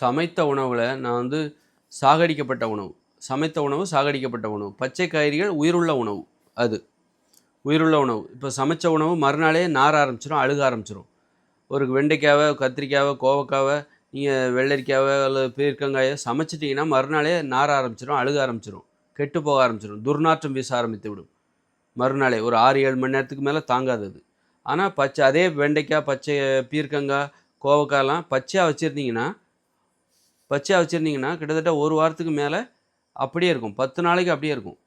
சமைத்த உணவில் நான் வந்து சாகடிக்கப்பட்ட உணவு. சமைத்த உணவு சாகடிக்கப்பட்ட உணவு. பச்சை காய்கறிகள் உயிருள்ள உணவு. அது. உயிருள்ள உணவு. இப்போ சமைச்ச உணவு மறுநாளே நார ஆரம்பிச்சிடும் அழுக ஆரம்பிச்சிடும் ஒரு வெண்டைக்காவை கத்திரிக்காவை கோவக்காவை நீங்கள் வெள்ளரிக்காவை அல்லது பீர்க்கங்காயை சமைச்சிட்டிங்கன்னா மறுநாளே நார ஆரம்பிச்சிடும் அழுக ஆரம்பிச்சிடும் கெட்டு போக ஆரம்பிச்சிடும் துர்நாற்றம் வீச ஆரம்பித்து விடும். மறுநாளே ஒரு ஆறு ஏழு மணி நேரத்துக்கு மேலே தாங்காது அது. ஆனால் பச்சை அதே வெண்டைக்காய் பச்சை பீர்க்கங்காய் கோவக்காயெல்லாம் பச்சையாக வச்சுருந்தீங்கன்னா பச்சையாக வச்சுருந்தீங்கன்னா கிட்டத்தட்ட ஒரு வாரத்துக்கு மேலே அப்படியே இருக்கும். பத்து நாளைக்கு அப்படியே இருக்கும்.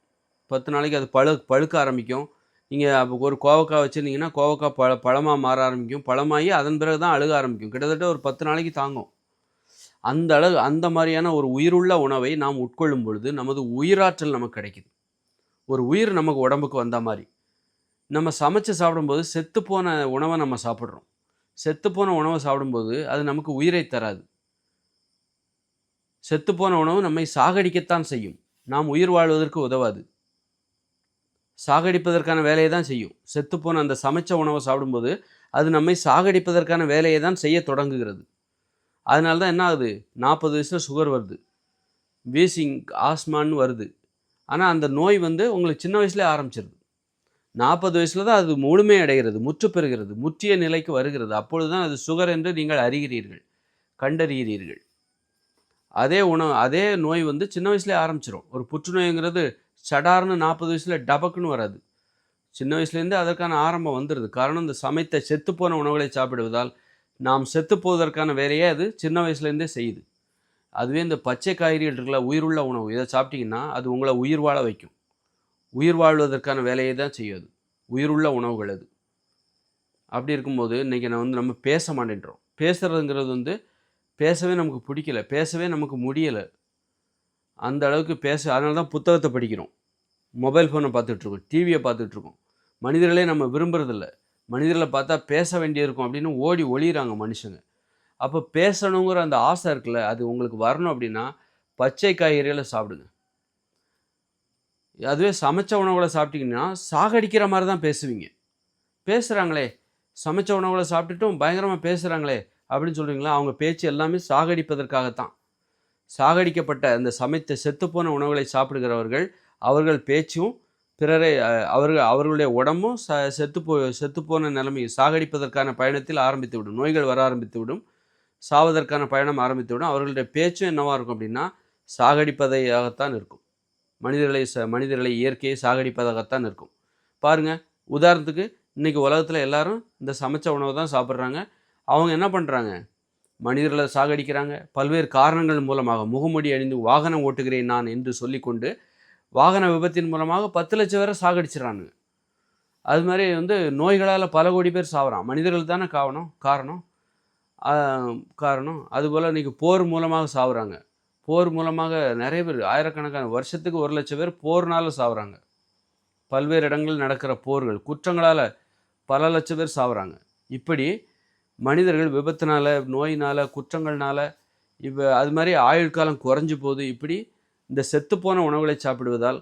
பத்து நாளைக்கு அது பழு பழுக்க ஆரம்பிக்கும். நீங்கள் அப்போ ஒரு கோவக்காய் வச்சுருந்தீங்கன்னா கோவக்காய் பழ பழமாக மாற ஆரம்பிக்கும். பழமாகி அதன் பிறகு தான் அழுக ஆரம்பிக்கும். கிட்டத்தட்ட ஒரு பத்து நாளைக்கு தாங்கும். அந்த அளவு அந்த மாதிரியான ஒரு உயிருள்ள உணவை நாம் உட்கொள்ளும் பொழுது நமது உயிராற்றல் நமக்கு கிடைக்குது. ஒரு உயிர் நமக்கு உடம்புக்கு வந்த மாதிரி. நம்ம சமைச்சு சாப்பிடும்போது செத்துப்போன உணவை நம்ம சாப்பிட்றோம். செத்துப்போன உணவை சாப்பிடும்போது அது நமக்கு உயிரை தராது. செத்துப்போன உணவு நம்மை சாகடிக்கத்தான் செய்யும். நாம் உயிர் வாழ்வதற்கு உதவாது. சாகடிப்பதற்கான வேலையை தான் செய்யும். செத்துப்போன அந்த சமைச்ச உணவை சாப்பிடும்போது அது நம்மை சாகடிப்பதற்கான வேலையை தான் செய்ய தொடங்குகிறது. அதனால தான் என்ன ஆகுது நாற்பது வயசில் சுகர் வருது. வீசிங் ஆஸ்மான்னு வருது. ஆனால் அந்த நோய் வந்து உங்களுக்கு சின்ன வயசுலேயே ஆரம்பிச்சிருது. நாற்பது வயசில் தான் அது முழுமை அடைகிறது முற்று பெறுகிறது முற்றிய நிலைக்கு வருகிறது. அப்பொழுது தான் அது சுகர் என்று நீங்கள் அறிகிறீர்கள் கண்டறிகிறீர்கள். அதே உணவு அதே நோய் வந்து சின்ன வயசுலேயே ஆரம்பிச்சிடும் ஒரு புற்றுநோய்ங்கிறது சடார்னு நாற்பது வயசில் டபக்குன்னு வராது. சின்ன வயசுலேருந்தே அதற்கான ஆரம்பம் வந்துடுது காரணம் இந்த சமைத்த செத்துப்போன உணவுகளை சாப்பிடுவதால் நாம் செத்து போவதற்கான வேலையே அது சின்ன வயசுலேருந்தே செய்யுது. அதுவே இந்த பச்சை காய்கறிகள் இருக்குல்ல உயிருள்ள உணவு இதை சாப்பிட்டீங்கன்னா அது உங்களை உயிர் வாழ வைக்கும். உயிர் வாழ்வதற்கான வேலையை தான் செய்யும் அது. உயிருள்ள உணவுகள் அது. அப்படி இருக்கும்போது இன்றைக்கி நான் வந்து நம்ம பேச மாட்டேன்றோம். பேசுகிறதுங்கிறது வந்து பேசவே நமக்கு பிடிக்கல பேசவே நமக்கு முடியலை. அந்த அளவுக்கு பேச அதனால தான் புத்தகத்தை படிக்கிறோம். மொபைல் ஃபோனை பார்த்துட்ருக்கோம் டிவியை பார்த்துட்ருக்கோம். மனிதர்களே நம்ம விரும்புறதில்ல. மனிதர்களை பார்த்தா பேச வேண்டியிருக்கும் அப்படின்னு ஓடி ஒளிகிறாங்க மனுஷங்க. அப்போ பேசணுங்கிற அந்த ஆசை இருக்குல்ல அது உங்களுக்கு வரணும் அப்படின்னா பச்சை காய்கறிகளை சாப்பிடுங்க. அதுவே சமைச்ச உணவுகளை சாப்பிட்டீங்கன்னா சாகடிக்கிற மாதிரி தான் பேசுவீங்க. பேசுகிறாங்களே சமைச்ச உணவுகளை சாப்பிட்டுட்டும் பயங்கரமாக பேசுகிறாங்களே அப்படின்னு சொல்கிறீங்களா அவங்க பேச்சு எல்லாமே சாகடிப்பதற்காகத்தான். சாகடிக்கப்பட்ட அந்த சமைத்த செத்துப்போன உணவுகளை சாப்பிடுகிறவர்கள் அவர்கள் பேச்சும் பிறரை அவர்கள் அவர்களுடைய உடம்பும் ச செத்துப்போ செத்துப்போன நிலைமை சாகடிப்பதற்கான பயணத்தில் ஆரம்பித்து விடும் நோய்கள் வர ஆரம்பித்து விடும் சாவதற்கான பயணம் ஆரம்பித்து விடும் அவர்களுடைய பேச்சும் என்னவாக இருக்கும் அப்படின்னா சாகடிப்பதையாகத்தான் இருக்கும். மனிதர்களை ச மனிதர்களை இயற்கையை சாகடிப்பதாகத்தான் இருக்கும். பாருங்கள் உதாரணத்துக்கு இன்றைக்கி உலகத்தில் எல்லாரும் இந்த சமைச்ச உணவு தான் சாப்பிட்றாங்க. அவங்க என்ன பண்ணுறாங்க மனிதர்களை சாகடிக்கிறாங்க. பல்வேறு காரணங்கள் மூலமாக முகமூடி அணிந்து வாகனம் ஓட்டுகிறேன் நான் என்று சொல்லிக்கொண்டு வாகன விபத்தின் மூலமாக பத்து லட்சம் பேரை சாகடிச்சிடறானுங்க. அது மாதிரி வந்து நோய்களால் பல கோடி பேர் சாவறான். மனிதர்கள் தானே காவணும் காரணம்? காரணம். அதுபோல் இன்றைக்கி போர் மூலமாக சாவுறாங்க. போர் மூலமாக நிறைய பேர் ஆயிரக்கணக்கான வருஷத்துக்கு ஒரு லட்சம் பேர் போர்னால சாவுறாங்க. பல்வேறு இடங்களில் நடக்கிற போர்கள் குற்றங்களால் பல லட்சம் பேர் சாவுறாங்க. இப்படி மனிதர்கள் விபத்தினால நோயினால் குற்றங்கள்னால இப்போ அது மாதிரி ஆயுள் காலம் குறைஞ்சு போகுது இப்படி இந்த செத்துப்போன உணவுகளை சாப்பிடுவதால்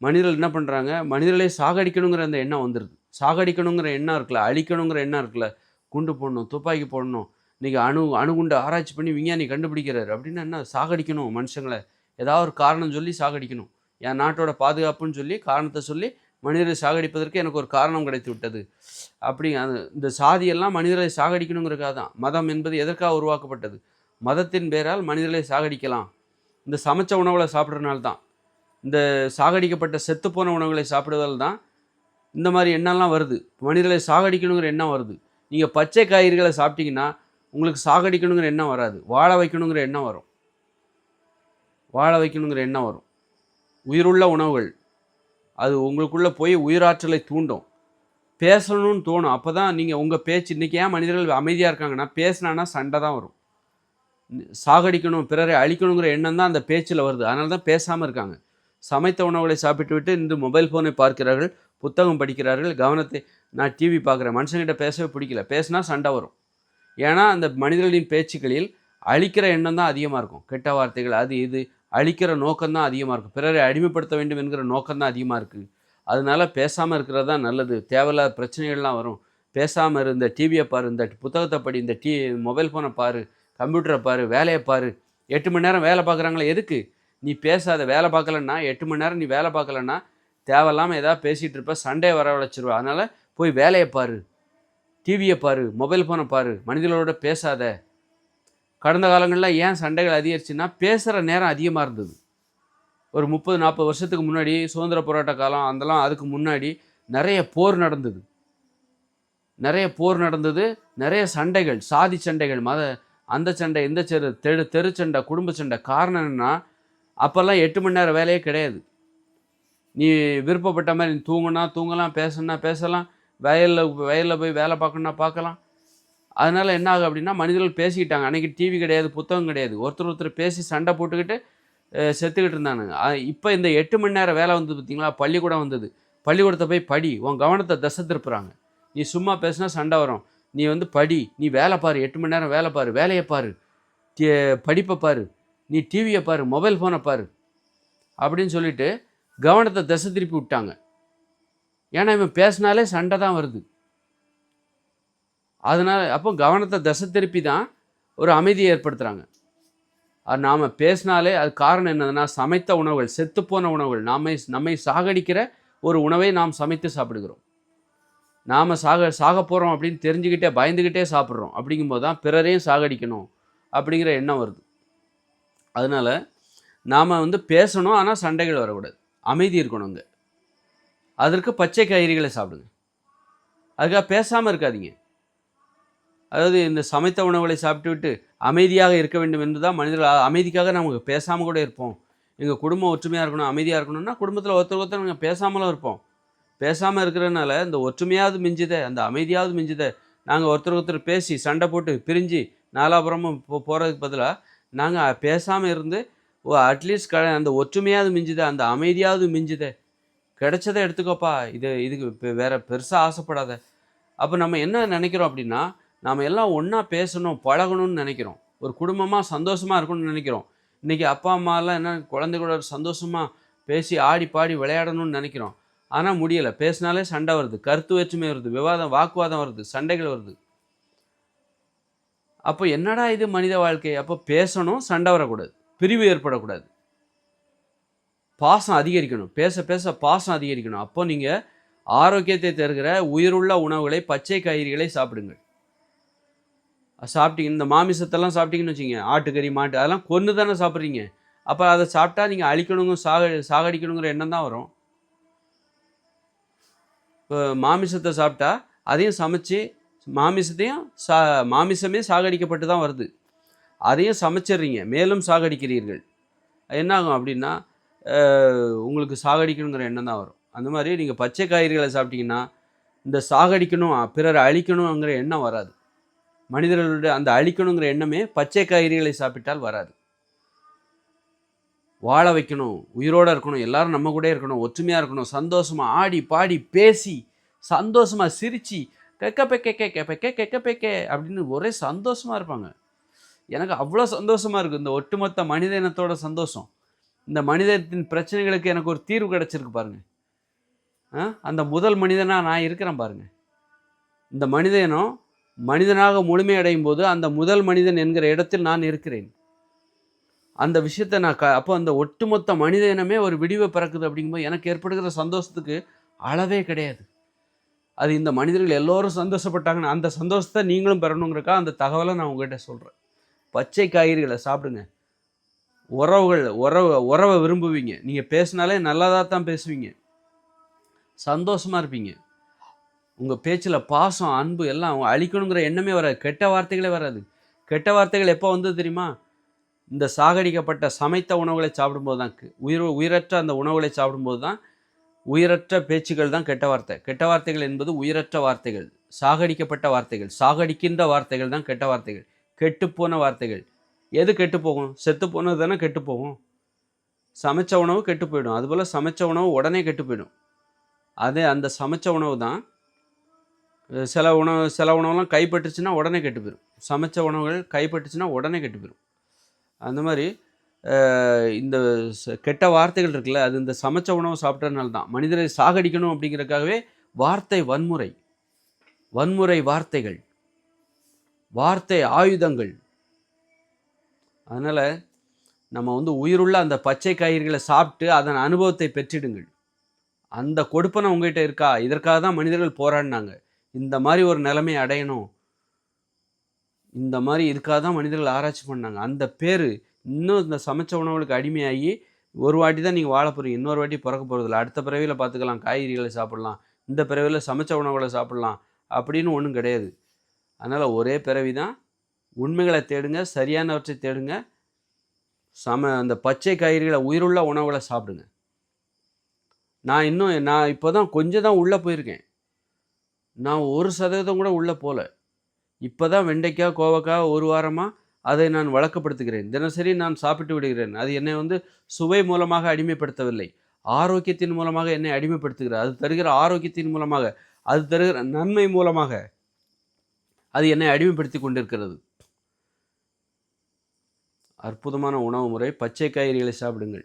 மனிதர்கள் என்ன பண்ணுறாங்க மனிதர்களை சாகடிக்கணுங்கிற அந்த எண்ணம் வந்துடுது சாகடிக்கணுங்கிற எண்ணம் இருக்குல்ல அழிக்கணுங்கிற எண்ணம் இருக்குல்ல குண்டு போடணும் துப்பாக்கி போடணும் இன்றைக்கி அணு அணுகுண்டு ஆராய்ச்சி பண்ணி விஞ்ஞானி கண்டுபிடிக்கிறார் அப்படின்னா என்ன? சாகடிக்கணும் மனுஷங்களை. ஏதாவது ஒரு காரணம் சொல்லி சாகடிக்கணும். என் நாட்டோட பாதுகாப்புன்னு சொல்லி காரணத்தை சொல்லி மனிதரை சாகடிப்பதற்கு எனக்கு ஒரு காரணம் கிடைத்து விட்டது அப்படி அது இந்த சாதியெல்லாம் மனிதர்களை சாகடிக்கணுங்கிறக்காக தான். மதம் என்பது எதற்காக உருவாக்கப்பட்டது? மதத்தின் பேரால் மனிதர்களை சாகடிக்கலாம். இந்த சமைச்ச உணவுகளை சாப்பிட்றதுனால தான். இந்த சாகடிக்கப்பட்ட செத்துப்போன உணவுகளை சாப்பிடுவதால் தான். இந்த மாதிரி எண்ணம்லாம் வருது. மனிதர்களை சாகடிக்கணுங்கிற எண்ணம் வருது. நீங்கள் பச்சை காய்கறிகளை சாப்பிட்டீங்கன்னா உங்களுக்கு சாகடிக்கணுங்கிற எண்ணம் வராது. வாழ வைக்கணுங்கிற எண்ணம் வரும். வாழ வைக்கணுங்கிற எண்ணம் வரும். உயிருள்ள உணவுகள். அது உங்களுக்குள்ளே போய் உயிராற்றலை தூண்டும். பேசணும்னு தோணும். அப்போ தான் நீங்கள் உங்கள் பேச்சு இன்றைக்கி ஏன் மனிதர்கள் அமைதியாக இருக்காங்கன்னா பேசினான்னா சண்டை தான் வரும். சாகடிக்கணும் பிறரை அழிக்கணுங்கிற எண்ணம் தான் அந்த பேச்சில் வருது. அதனால தான் பேசாமல் இருக்காங்க. சமைத்த உணவுகளை சாப்பிட்டு விட்டு இன்று மொபைல் ஃபோனை பார்க்கிறார்கள் புத்தகம் படிக்கிறார்கள் கவனத்தை நான் டிவி பார்க்குறேன் மனுஷங்கிட்ட பேசவே பிடிக்கல. பேசினா சண்டை வரும். ஏன்னா அந்த மனிதர்களின் பேச்சுக்களில் அழிக்கிற எண்ணம் தான் அதிகமாக இருக்கும். கெட்ட வார்த்தைகள் அது இது அழிக்கிற நோக்கம்தான் அதிகமாக இருக்கும் பிறரை அடிமைப்படுத்த வேண்டும் என்கிற நோக்கம்தான் அதிகமாக இருக்குது அதனால பேசாமல் இருக்கிறது தான் நல்லது. தேவையில்லாத பிரச்சனைகள்லாம் வரும். பேசாமல் இருந்த டிவியை பாரு இந்த புத்தகத்தை படி இந்த டி மொபைல் ஃபோனை பாரு கம்ப்யூட்டரை பாரு வேலையை பாரு. எட்டு மணி நேரம் வேலை பார்க்குறாங்களே எதுக்கு? நீ பேசாத வேலை பார்க்கலன்னா எட்டு மணி நேரம் நீ வேலை பார்க்கலன்னா தேவையில்லாமல் ஏதாவது பேசிகிட்டு இருப்ப சண்டே வரவழைச்சிருவா. அதனால் போய் வேலையை பாரு. டிவியை பாரு மொபைல் ஃபோனை பாரு. மனிதர்களோட பேசாத. கடந்த காலங்களில் ஏன் சண்டைகள் அதிகரிச்சுன்னா பேசுகிற நேரம் அதிகமாக இருந்தது. ஒரு முப்பது நாற்பது வருஷத்துக்கு முன்னாடி சுதந்திர போராட்ட காலம் அதெல்லாம் அதுக்கு முன்னாடி நிறைய போர் நடந்தது. நிறைய போர் நடந்தது நிறைய சண்டைகள் சாதி சண்டைகள் மத அந்த சண்டை இந்த செரு தெரு தெரு சண்டை குடும்ப சண்டை. காரணம் என்னன்னா அப்போல்லாம் எட்டு மணி நேரம் வேலையே கிடையாது. நீ விருப்பப்பட்ட மாதிரி நீ தூங்கினா தூங்கலாம் பேசணுன்னா பேசலாம் வயலில் வயலில் போய் வேலை பார்க்கணுன்னா பார்க்கலாம். அதனால் என்ன ஆகும் அப்படின்னா மனிதர்கள் பேசிக்கிட்டாங்க. அன்றைக்கி டிவி கிடையாது புத்தகம் கிடையாது. ஒருத்தர் ஒருத்தர் பேசி சண்டை போட்டுக்கிட்டு செத்துக்கிட்டு இருந்தானுங்க. இப்போ இந்த எட்டு மணி நேரம் வேலை வந்தது பார்த்தீங்களா? பள்ளிக்கூடம் வந்தது. பள்ளிக்கூடத்தை போய் படி. உன் கவனத்தை தசை திருப்புறாங்க. நீ சும்மா பேசினா சண்டை வரும். நீ வந்து படி. நீ வேலை பாரு. எட்டு மணி நேரம் வேலை பாரு. வேலையை பாரு. படிப்பை பாரு. நீ டிவியை பாரு. மொபைல் ஃபோனை பாரு. அப்படின்னு சொல்லிட்டு கவனத்தை திசை திருப்பி விட்டாங்க. ஏன்னா இவன் பேசினாலே சண்டை தான் வருது. அதனால் அப்போ கவனத்தை தசை திருப்பி தான் ஒரு அமைதியை ஏற்படுத்துகிறாங்க அது நாம் பேசினாலே அது காரணம் என்னதுன்னா சமைத்த உணவுகள் செத்துப்போன உணவுகள் நாமை நம்மை சாகடிக்கிற ஒரு உணவை நாம் சமைத்து சாப்பிடுகிறோம். நாம் சாக சாக போகிறோம் அப்படின்னு தெரிஞ்சுக்கிட்டே பயந்துக்கிட்டே சாப்பிட்றோம். அப்படிங்கும்போது தான் பிறரையும் சாகடிக்கணும் அப்படிங்கிற எண்ணம் வருது. அதனால் நாம் வந்து பேசணும் ஆனால் சண்டைகள் வரக்கூடாது. அமைதி இருக்கணுங்க அதற்கு பச்சை காய்கறிகளை சாப்பிடுங்க. அதுக்காக பேசாமல் இருக்காதீங்க. அதாவது இந்த சமைத்த உணவுகளை சாப்பிட்டு விட்டு அமைதியாக இருக்க வேண்டும் என்று தான் மனிதர்கள் அமைதிக்காக நமக்கு பேசாமல் கூட இருப்போம். எங்கள் குடும்பம் ஒற்றுமையாக இருக்கணும் அமைதியாக இருக்கணும்னா குடும்பத்தில் ஒருத்தர் ஒருத்தர் நாங்கள் பேசாமலும் இருப்போம். பேசாமல் இருக்கிறதுனால இந்த ஒற்றுமையாவது மிஞ்சுதே அந்த அமைதியாவது மிஞ்சுதே. நாங்கள் ஒருத்தர் ஒருத்தர் பேசி சண்டை போட்டு பிரிஞ்சு நாலாபுரமும் போ போகிறதுக்கு பதிலாக நாங்கள் பேசாமல் இருந்து ஓ அட்லீஸ்ட் க அந்த ஒற்றுமையாவது மிஞ்சுத அந்த அமைதியாவது மிஞ்சுதே. கிடைச்சதை எடுத்துக்கோப்பா இது இதுக்கு வேறு வேற பெருசாக ஆசைப்படாத. அப்போ நம்ம என்ன நினைக்கிறோம் அப்படின்னா நாம் எல்லாம் ஒன்றா பேசணும் பழகணும்னு நினைக்கிறோம். ஒரு குடும்பமாக சந்தோஷமாக இருக்கணும்னு நினைக்கிறோம். இன்றைக்கி அப்பா அம்மாலாம் என்ன குழந்தைகளோட சந்தோஷமாக பேசி ஆடி பாடி விளையாடணும்னு நினைக்கிறோம். ஆனால் முடியலை. பேசினாலே சண்டை வருது. கருத்து வேற்றுமை வருது. விவாதம் வாக்குவாதம் வருது. சண்டைகள் வருது. அப்போ என்னடா இது மனித வாழ்க்கை? அப்போ பேசணும் சண்டை வரக்கூடாது. பிரிவு ஏற்படக்கூடாது. பாசம் அதிகரிக்கணும். பேச பேச பாசம் அதிகரிக்கணும். அப்போ நீங்கள் ஆரோக்கியத்தை தருகிற உயிருள்ள உணவுகளை பச்சை காய்கறிகளை சாப்பிடுங்கள். சாப்பிட்டீங்க இந்த மாமிசத்தெல்லாம் சாப்பிட்டீங்கன்னு வச்சுங்க ஆட்டுக்கறி மாட்டு அதெல்லாம் கொன்று தானே சாப்பிட்றீங்க. அப்போ அதை சாப்பிட்டா நீங்கள் அழிக்கணுங்க சாக சாகடிக்கணுங்கிற எண்ணம் தான் வரும். இப்போ மாமிசத்தை சாப்பிட்டா அதையும் சமைச்சு மாமிசத்தையும் சா மாமிசமே சாகடிக்கப்பட்டு தான் வருது. அதையும் சமைச்சிடுறீங்க மேலும் சாகடிக்கிறீர்கள். என்ன ஆகும் அப்படின்னா உங்களுக்கு சாகடிக்கணுங்கிற எண்ணம் தான் வரும். அந்த மாதிரி நீங்கள் பச்சை காய்கறிகளை சாப்பிட்டீங்கன்னா இந்த சாகடிக்கணும் பிறரை அழிக்கணுங்கிற எண்ணம் வராது. மனிதர்களுடைய அந்த அழிக்கணுங்கிற எண்ணமே பச்சை காய்கறிகளை சாப்பிட்டால் வராது. வாழ வைக்கணும் உயிரோடு இருக்கணும் எல்லாரும் நம்ம கூட இருக்கணும் ஒற்றுமையாக இருக்கணும் சந்தோஷமாக ஆடி பாடி பேசி சந்தோஷமாக சிரித்து கெக்க பெக்க கெக்க பெக்க கெக்க பெக்க அப்படின்னு ஒரே சந்தோஷமாக இருப்பாங்க. எனக்கு அவ்வளோ சந்தோஷமாக இருக்குது இந்த ஒட்டுமொத்த மனித இனத்தோட சந்தோஷம். இந்த மனிதத்தின் பிரச்சனைகளுக்கு எனக்கு ஒரு தீர்வு கிடச்சிருக்கு பாருங்கள் அந்த முதல் மனிதனாக நான் இருக்கிறேன் பாருங்க. இந்த மனித இனம் மனிதனாக முழுமையடையும் போது அந்த முதல் மனிதன் என்கிற இடத்தில் நான் இருக்கிறேன். அந்த விஷயத்தை நான் க அப்போ அந்த ஒட்டுமொத்த மனித இனமே ஒரு விடிவை பிறக்குது அப்படிங்கும்போது எனக்கு ஏற்படுகிற சந்தோஷத்துக்கு அளவே கிடையாது. அது இந்த மனிதர்கள் எல்லோரும் சந்தோஷப்பட்டாங்கன்னு அந்த சந்தோஷத்தை நீங்களும் பெறணுங்கிறக்கா அந்த தகவலை நான் உங்கள்கிட்ட சொல்கிறேன் பச்சை காய்கறிகளை சாப்பிடுங்க. உறவுகள் உறவு உறவை விரும்புவீங்க. நீங்கள் பேசினாலே நல்லதாக தான் பேசுவீங்க. சந்தோஷமாக இருப்பீங்க. உங்கள் பேச்சில் பாசம் அன்பு எல்லாம் அவங்க அழிக்கணுங்கிற எண்ணமே வராது. கெட்ட வார்த்தைகளே வராது. கெட்ட வார்த்தைகள் எப்போ வந்தது தெரியுமா? இந்த சாகடிக்கப்பட்ட சமைத்த உணவுகளை சாப்பிடும்போது தான் உயிர் உயிரற்ற அந்த உணவுகளை சாப்பிடும்போது தான் உயிரற்ற பேச்சுகள் தான் கெட்ட வார்த்தை. கெட்ட வார்த்தைகள் என்பது உயிரற்ற வார்த்தைகள். சாகடிக்கப்பட்ட வார்த்தைகள். சாகடிக்கின்ற வார்த்தைகள் தான் கெட்ட வார்த்தைகள். கெட்டுப்போன வார்த்தைகள். எது கெட்டு போகும்? செத்து போனது தானே கெட்டு போகும். சமைச்ச உணவு கெட்டு போயிடும். அதுபோல் சமைச்ச உணவு உடனே கெட்டு போயிடும். அதே அந்த சமைச்ச உணவு தான் சில உணவு சில உணவுலாம் கைப்பட்டுச்சுன்னா உடனே கெட்டு போயிடும் சமைச்ச உணவுகள் கைப்பட்டுச்சுன்னா உடனே கெட்டு போயிடும் அந்த மாதிரி இந்த ச- கெட்ட வார்த்தைகள் இருக்குல்ல அது இந்த சமைச்ச உணவு சாப்பிட்டதுனால தான். மனிதரை சாகடிக்கணும் அப்படிங்கிறதுக்காகவே வார்த்தை வன்முறை. வன்முறை வார்த்தைகள். வார்த்தை ஆயுதங்கள். அதனால் நம்ம வந்து உயிருள்ள அந்த பச்சை காய்கறிகளை சாப்பிட்டு அதன் அனுபவத்தை பெற்றிடுங்கள். அந்த கொடுப்பனை உங்ககிட்ட இருக்கா? இதற்காக தான் மனிதர்கள் போராடினாங்க. இந்த மாதிரி ஒரு நிலைமை அடையணும். இந்த மாதிரி இதுக்காக தான் மனிதர்கள் ஆராய்ச்சி பண்ணாங்க. அந்த பேர் இன்னும் இந்த சமைச்ச உணவுகளுக்கு அடிமையாகி ஒரு வாட்டி தான் நீங்கள் வாழ போகிறீங்க இன்னொரு வாட்டி பிறக்க போகிறதில்ல அடுத்த பிறவியில் பார்த்துக்கலாம். காய்கறிகளை சாப்பிடலாம். இந்த பிறவியில் சமைச்ச உணவுகளை சாப்பிடலாம். அப்படின்னு ஒன்றும் கிடையாது. அதனால் ஒரே பிறவி தான். உண்மைகளை தேடுங்க. சரியானவற்றை தேடுங்க. சம அந்த பச்சை காய்கறிகளை உயிருள்ள உணவுகளை சாப்பிடுங்க. நான் இன்னும் நான் இப்போ தான் கொஞ்சம் தான் உள்ளே போயிருக்கேன். நான் ஒரு சதவீதம் கூட உள்ளே போகல இப்போ தான் வெண்டைக்காய் கோவக்காய் ஒரு வாரமாக அதை நான் வழக்கப்படுத்துகிறேன். தினசரி நான் சாப்பிட்டு விடுகிறேன். அது என்னை வந்து சுவை மூலமாக அடிமைப்படுத்தவில்லை. ஆரோக்கியத்தின் மூலமாக என்னை அடிமைப்படுத்துகிறது அது தருகிற ஆரோக்கியத்தின் மூலமாக அது தருகிற நன்மை மூலமாக அது என்னை அடிமைப்படுத்தி கொண்டிருக்கிறது. அற்புதமான உணவு முறை. பச்சை காய்கறிகளை சாப்பிடுங்கள்.